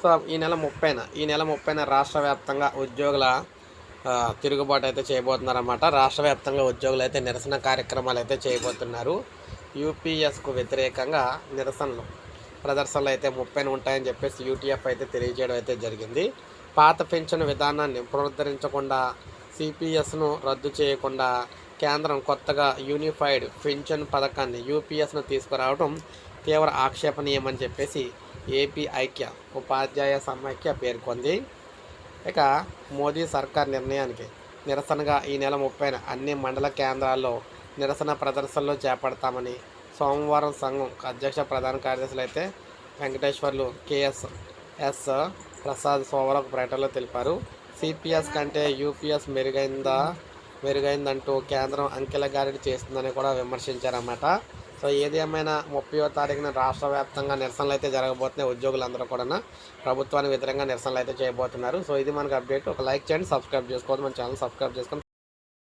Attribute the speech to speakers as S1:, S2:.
S1: So ఈ నెల ముప్పైన ఈ నెల ముప్పైన రాష్ట్ర వ్యాప్తంగా ఉద్యోగుల తిరుగుబాటు అయితే చేయబోతున్నారన్నమాట. రాష్ట్ర వ్యాప్తంగా ఉద్యోగులు అయితే నిరసన కార్యక్రమాలు అయితే చేయబోతున్నారు. యూపీఎస్కు వ్యతిరేకంగా నిరసనలు ప్రదర్శనలు అయితే ముప్పైన ఉంటాయని చెప్పేసి యూటీఎఫ్ అయితే తెలియజేయడం అయితే జరిగింది. పాత పెన్షన్ విధానాన్ని పునరుద్ధరించకుండా సిపిఎస్ను రద్దు చేయకుండా కేంద్రం కొత్తగా యూనిఫైడ్ పెన్షన్ పథకాన్ని యూపీఎస్ను తీసుకురావడం తీవ్ర ఆక్షేపణీయమని చెప్పేసి ఏపీ ఐక్య ఉపాధ్యాయ సమైక్య పేర్కొంది. ఇక మోదీ సర్కార్ నిర్ణయానికి నిరసనగా ఈ నెల ముప్పైన అన్ని మండల కేంద్రాల్లో నిరసన ప్రదర్శనలు చేపడతామని సోమవారం సంఘం అధ్యక్ష ప్రధాన కార్యదర్శులు అయితే వెంకటేశ్వర్లు కేఎస్ ఎస్ ప్రసాద్ సోమవారం ఒక ప్రకటనలో తెలిపారు. సిపిఎస్ కంటే యూపీఎస్ మెరుగైందా మెరుగైందంటూ కేంద్రం అంకెల గారిడి చేస్తుందని కూడా విమర్శించారన్నమాట. సో ఏది ఏమైనా ముప్పయో తారీఖున రాష్ట్ర వ్యాప్తంగా నిరసనలు అయితే జరగబోతున్నాయి ఉద్యోగులందరూ కూడా ప్రభుత్వానికి వ్యతిరేకంగా నిరసనలు అయితే చేయబోతున్నారు. సో ఇది మనకు అప్డేట్. ఒక లైక్ చేయండి సబ్స్క్రైబ్ చేసుకోవద్దు. మన ఛానల్ సబ్స్క్రైబ్ చేసుకొని